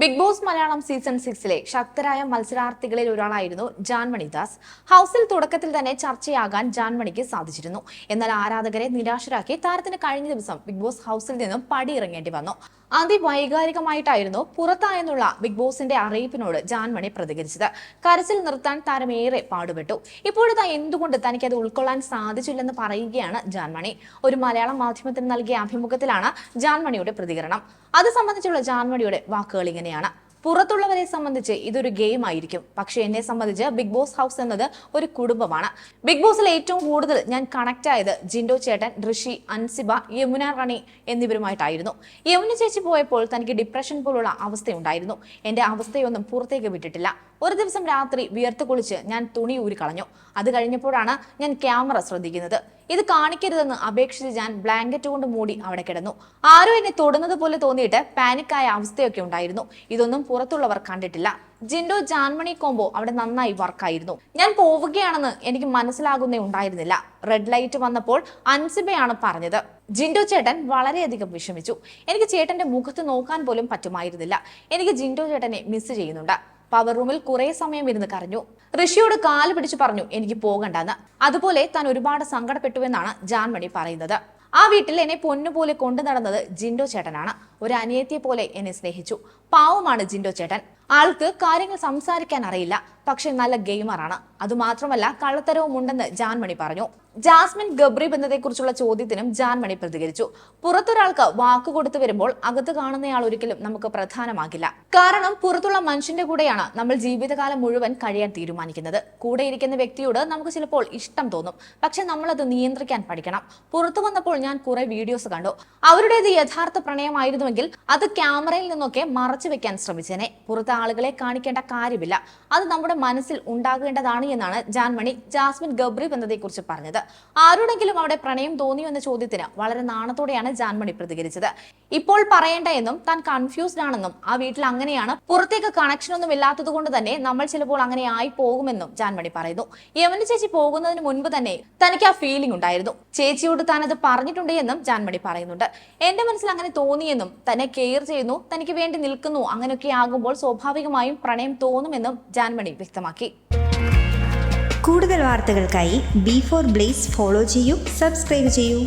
Big boss Malayalam season സിക്സിലെ ശക്തരായ മത്സരാർത്ഥികളിൽ ഒരാളായിരുന്നു ജാൻമണി ദാസ് ഹൗസിൽ തുടക്കത്തിൽ തന്നെ ചർച്ചയാകാൻ ജാൻമണിക്ക് സാധിച്ചിരുന്നു. എന്നാൽ ആരാധകരെ നിരാശരാക്കി താരത്തിന് കഴിഞ്ഞ ദിവസം ബിഗ് ബോസ് ഹൗസിൽ നിന്നും പടിയിറങ്ങേണ്ടി വന്നു. അതിവൈകാരികമായിട്ടായിരുന്നു പുറത്തായെന്നുള്ള ബിഗ് ബോസിന്റെ അറിയിപ്പിനോട് ജാൻമണി പ്രതികരിച്ചത്. കരച്ചിൽ നിർത്താൻ താരം ഏറെ പാടുപെട്ടു. ഇപ്പോഴത്തെ എന്തുകൊണ്ട് തനിക്ക് അത് ഉൾക്കൊള്ളാൻ സാധിച്ചില്ലെന്ന് പറയുകയാണ് ജാൻമണി. ഒരു മലയാളം മാധ്യമത്തിന് നൽകിയ അഭിമുഖത്തിലാണ് ജാൻമണിയുടെ പ്രതികരണം. അത് സംബന്ധിച്ചുള്ള ജാൻമണിയുടെ വാക്കുകൾ ഇങ്ങനെയാണ് പുറത്തുള്ളവരെ സംബന്ധിച്ച് ഇതൊരു ഗെയിം ആയിരിക്കും. പക്ഷെ എന്നെ സംബന്ധിച്ച് ബിഗ് ബോസ് ഹൗസ് എന്നത് ഒരു കുടുംബമാണ്. ബിഗ് ബോസിൽ ഏറ്റവും കൂടുതൽ ഞാൻ കണക്ട് ആയത് ജിൻഡോ ചേട്ടൻ ഋഷി അൻസിബ യമുന റാണി എന്നിവരുമായിട്ടായിരുന്നു. യമുന ചേച്ചി പോയപ്പോൾ തനിക്ക് ഡിപ്രഷൻ പോലുള്ള അവസ്ഥയുണ്ടായിരുന്നു. എന്റെ അവസ്ഥയൊന്നും പുറത്തേക്ക് വിട്ടിട്ടില്ല. ഒരു ദിവസം രാത്രി വിയർത്ത് കുളിച്ച് ഞാൻ തുണി ഊരി കളഞ്ഞു അത് കഴിഞ്ഞപ്പോഴാണ് ഞാൻ ക്യാമറ ശ്രദ്ധിക്കുന്നത്. ഇത് കാണിക്കരുതെന്ന് അപേക്ഷിച്ച് ഞാൻ ബ്ലാങ്കറ്റ് കൊണ്ട് മൂടി അവിടെ കിടന്നു. ആരോ എന്നെ തൊടുന്നത് പോലെ തോന്നിയിട്ട് പാനിക്കായ അവസ്ഥയൊക്കെ ഉണ്ടായിരുന്നു. ഇതൊന്നും പുറത്തുള്ളവർ കണ്ടിട്ടില്ല. ജിൻഡോ ജാൻമണി കോംബോ അവിടെ നന്നായി വർക്കായിരുന്നു ഞാൻ പോവുകയാണെന്ന് എനിക്ക് മനസ്സിലാകുന്നേ ഉണ്ടായിരുന്നില്ല. റെഡ് ലൈറ്റ് വന്നപ്പോൾ അൻസിബയാണ് പറഞ്ഞത്. ജിൻഡോ ചേട്ടൻ വളരെയധികം വിഷമിച്ചു. എനിക്ക് ചേട്ടന്റെ മുഖത്ത് നോക്കാൻ പോലും പറ്റുമായിരുന്നില്ല. എനിക്ക് ജിൻഡോ ചേട്ടനെ മിസ് ചെയ്യുന്നുണ്ട്. പവർ റൂമിൽ കുറെ സമയം ഇരുന്ന് കരഞ്ഞു. ഋഷിയോട് കാൽ പിടിച്ച് പറഞ്ഞു എനിക്ക് പോകണ്ടെന്ന്. അതുപോലെ താൻ ഒരുപാട് സങ്കടപ്പെട്ടുവെന്നാണ് ജാൻമണി പറയുന്നത്. ആ വീട്ടിൽ എന്നെ പൊന്നുപോലെ കൊണ്ടു നടന്നത് ജിൻഡോ ചേട്ടനാണ്. ഒരു അനിയത്തിയെ പോലെ എന്നെ സ്നേഹിച്ചു. പാവമാണ് ജിൻഡോ ചേട്ടൻ. ആൾക്ക് കാര്യങ്ങൾ സംസാരിക്കാൻ അറിയില്ല. പക്ഷെ നല്ല ഗെയിമറാണ്. അതുമാത്രമല്ല കള്ളത്തരവും ഉണ്ടെന്ന് ജാൻമണി പറഞ്ഞു. ജാസ്മിൻ ഗബ്രി ബന്ധത്തെക്കുറിച്ചുള്ള ചോദ്യത്തിനും ജാൻമണി പ്രതികരിച്ചു. പുറത്തൊരാൾക്ക് വാക്ക് കൊടുത്തു വരുമ്പോൾ അകത്ത് കാണുന്നയാൾ ഒരിക്കലും നമുക്ക് പ്രധാനമാകില്ല. കാരണം പുറത്തുള്ള മനുഷ്യന്റെ കൂടെയാണ് നമ്മൾ ജീവിതകാലം മുഴുവൻ കഴിയാൻ തീരുമാനിക്കുന്നത്. കൂടെ ഇരിക്കുന്ന വ്യക്തിയോട് നമുക്ക് ചിലപ്പോൾ ഇഷ്ടം തോന്നും. പക്ഷെ അത് നിയന്ത്രിക്കാൻ പഠിക്കണം. പുറത്തു വന്നപ്പോൾ ഞാൻ കുറെ വീഡിയോസ് കണ്ടു. അവരുടേത് യഥാർത്ഥ പ്രണയമായിരുന്നുവെങ്കിൽ അത് ക്യാമറയിൽ നിന്നൊക്കെ മറച്ചു വെക്കാൻ ശ്രമിച്ചേനെ. പുറത്തെ ആളുകളെ കാണിക്കേണ്ട കാര്യമില്ല. അത് നമ്മുടെ മനസ്സിൽ ഉണ്ടാകേണ്ടതാണ് എന്നാണ് ജാൻമണി ജാസ്മിൻ ഗബ്രി ബന്ധത്തെക്കുറിച്ച് പറഞ്ഞത്. ആരോടെങ്കിലും അവിടെ പ്രണയം തോന്നിയോ എന്ന ചോദ്യത്തിന് വളരെ നാണത്തോടെയാണ് ജാൻമണി പ്രതികരിച്ചത്. ഇപ്പോൾ പറയേണ്ട എന്നും താൻ കൺഫ്യൂസ്ഡ് ആണെന്നും ആ വീട്ടിൽ അങ്ങനെയാണ് പുറത്തേക്ക് കണക്ഷൻ ഒന്നും ഇല്ലാത്തത് കൊണ്ട് തന്നെ നമ്മൾ ചിലപ്പോൾ അങ്ങനെ ആയി പോകുമെന്നും ജാൻമണി പറയുന്നു. യമന ചേച്ചി പോകുന്നതിന് മുൻപ് തന്നെ തനിക്ക് ആ ഫീലിംഗ് ഉണ്ടായിരുന്നു. ചേച്ചിയോട് താൻ അത് പറഞ്ഞിട്ടുണ്ട് എന്നും ജാൻമണി പറയുന്നുണ്ട്. എന്റെ മനസ്സിൽ അങ്ങനെ തോന്നിയെന്നും തന്നെ കെയർ ചെയ്യുന്നു തനിക്ക് വേണ്ടി നിൽക്കുന്നു അങ്ങനെയൊക്കെ ആകുമ്പോൾ സ്വാഭാവികമായും പ്രണയം തോന്നുമെന്നും ജാൻമണി വ്യക്തമാക്കി. കൂടുതൽ വാർത്തകൾക്കായി ബി ഫോർ ബ്ലേസ് ഫോളോ ചെയ്യൂ സബ്സ്ക്രൈബ് ചെയ്യൂ.